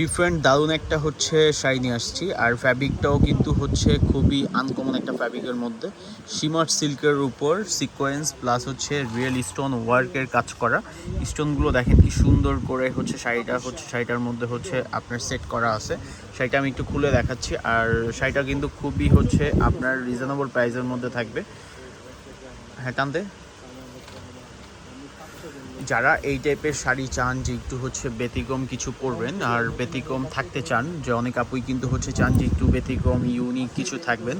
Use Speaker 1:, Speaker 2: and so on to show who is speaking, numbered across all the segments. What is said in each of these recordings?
Speaker 1: Different দারুণ একটা হচ্ছে শাড়ি নিয়ে আসছি। আর ফ্যাব্রিকটাও কিন্তু হচ্ছে খুবই আনকমন একটা ফ্যাব্রিকের মধ্যে। শিমার সিল্কের উপর সিকোয়েন্স প্লাস হচ্ছে রিয়েল স্টোন ওয়ার্কের কাজ করা। স্টোনগুলো দেখেন কি সুন্দর করে হচ্ছে শাড়িটা হচ্ছে, শাড়িটার মধ্যে হচ্ছে আপনার সেট করা আছে। শাড়িটা আমি একটু খুলে দেখাচ্ছি। আর শাড়িটা কিন্তু খুবই হচ্ছে আপনার রিজনেবল প্রাইসের মধ্যে থাকবে। হ্যাঁ টানতে? যারা এই টাইপের শাড়ি চান যে একটু হচ্ছে ব্যতিক্রম কিছু পরবেন আর ব্যতিক্রম থাকতে চান, যে অনেক আপুই কিন্তু হচ্ছে চান যে একটু ব্যতিক্রম ইউনিক কিছু থাকবেন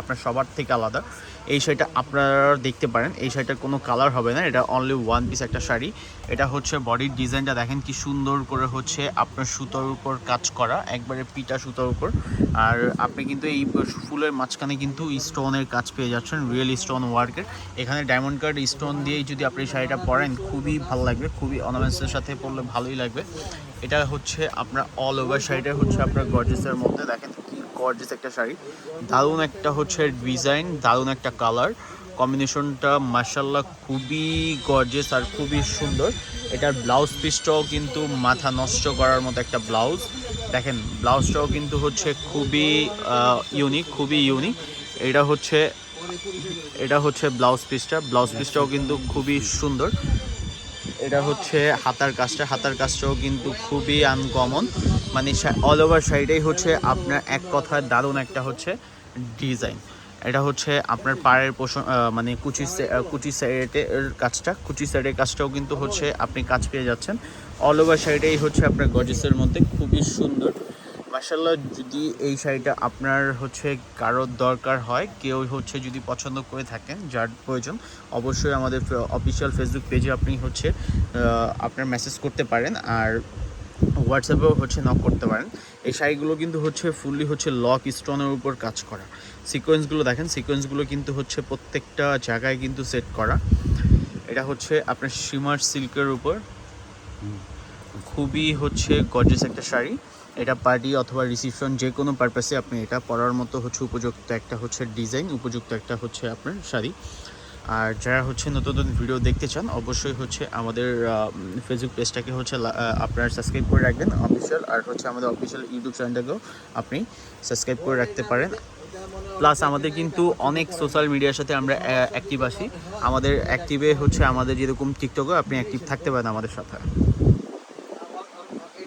Speaker 1: আপনার সবার থেকে আলাদা। এই শাড়িটা আপনারা দেখতে পারেন, এই শাড়িটার কোনো কালার হবে না, এটা অনলি ওয়ান পিস একটা শাড়ি। এটা হচ্ছে বডির ডিজাইনটা দেখেন কি সুন্দর করে হচ্ছে আপনার সুতোর উপর কাজ করা, একবারে পিটা সুতোর উপর। আর আপনি কিন্তু এই ফুলের মাঝখানে কিন্তু স্টোনের কাজ পেয়ে যাচ্ছেন রিয়েল স্টোন ওয়ার্কের এখানে ডায়মন্ড কার্ড স্টোন দিয়েই যদি আপনি শাড়িটা পরেন, খুবই ভালো লাগবে, খুবই অর্নামেন্টসের সাথে পরলে ভালোই লাগবে। এটা হচ্ছে আপনার অল ওভার শাড়িটা হচ্ছে আপনার গর্জেসের মধ্যে। দেখেন কি গর্জেস একটা শাড়ি। দারুণ একটা হচ্ছে ডিজাইন দারুণ একটা কালার কম্বিনেশনটা মার্শাল্লাহ খুবই গর্জেস আর খুবই সুন্দর। এটার ব্লাউজ পিসটাও কিন্তু মাথা নষ্ট করার মতো একটা ব্লাউজ দেখেন ব্লাউজটাও কিন্তু হচ্ছে খুবই ইউনিক খুবই ইউনিক এটা হচ্ছে এটা হচ্ছে ব্লাউজ পিসটা ব্লাউজ পিসটাও কিন্তু খুবই সুন্দর। এটা হচ্ছে হাতার কাজটা। হাতার কাজটাও কিন্তু খুবই আনকমন মানে অল ওভার সাইডেই হচ্ছে আপনার এক কথায় দারুণ একটা হচ্ছে ডিজাইন এটা হচ্ছে আপনার পাড়ের পোষণ মানে কুচি কুচি সাইডের কাজটা। কুচি সাইডের কাজটাও কিন্তু হচ্ছে আপনি কাজ পেয়ে যাচ্ছেন। অল ওভার সাইডেই হচ্ছে আপনার গজেসের মধ্যে। খুবই সুন্দর। মার্শাল্লাহ যদি এই শাড়িটা আপনার হচ্ছে কারোর দরকার হয়, কেউ হচ্ছে যদি পছন্দ করে থাকেন, যার প্রয়োজন, অবশ্যই আমাদের অফিসিয়াল ফেসবুক পেজে আপনি হচ্ছে আপনার মেসেজ করতে পারেন আর হোয়াটসঅ্যাপেও হচ্ছে নক করতে পারেন। এই শাড়িগুলো কিন্তু হচ্ছে ফুললি হচ্ছে লক স্টোনের উপর কাজ করা। সিকোয়েন্সগুলো দেখেন সিকোয়েন্সগুলো কিন্তু হচ্ছে প্রত্যেকটা জায়গায় কিন্তু সেট করা। এটা হচ্ছে আপনার শিমার সিল্কের উপর। খুবই হচ্ছে গর্জেস একটা শাড়ি। এটা পার্টি অথবা রিসিপশন যে কোনো পারপাসে আপনি এটা পরার মতো হচ্ছে উপযুক্ত একটা হচ্ছে ডিজাইন উপযুক্ত একটা হচ্ছে আপনার শাড়ি। আর যারা হচ্ছে নতুন নতুন ভিডিও দেখতে চান, অবশ্যই হচ্ছে আমাদের ফেসবুক পেজটাকে হচ্ছে আপনারা সাবস্ক্রাইব করে রাখবেন অফিসিয়াল আর হচ্ছে আমাদের অফিসিয়াল ইউটিউব চ্যানেলটাকেও আপনি সাবস্ক্রাইব করে রাখতে পারেন। প্লাস আমাদের কিন্তু অনেক সোশ্যাল মিডিয়ার সাথে আমরা অ্যাক্টিভ আছি। আমাদের অ্যাক্টিভে হচ্ছে আমাদের যেরকম টিকটকও আপনি অ্যাক্টিভ থাকতে পারেন আমাদের সাথে।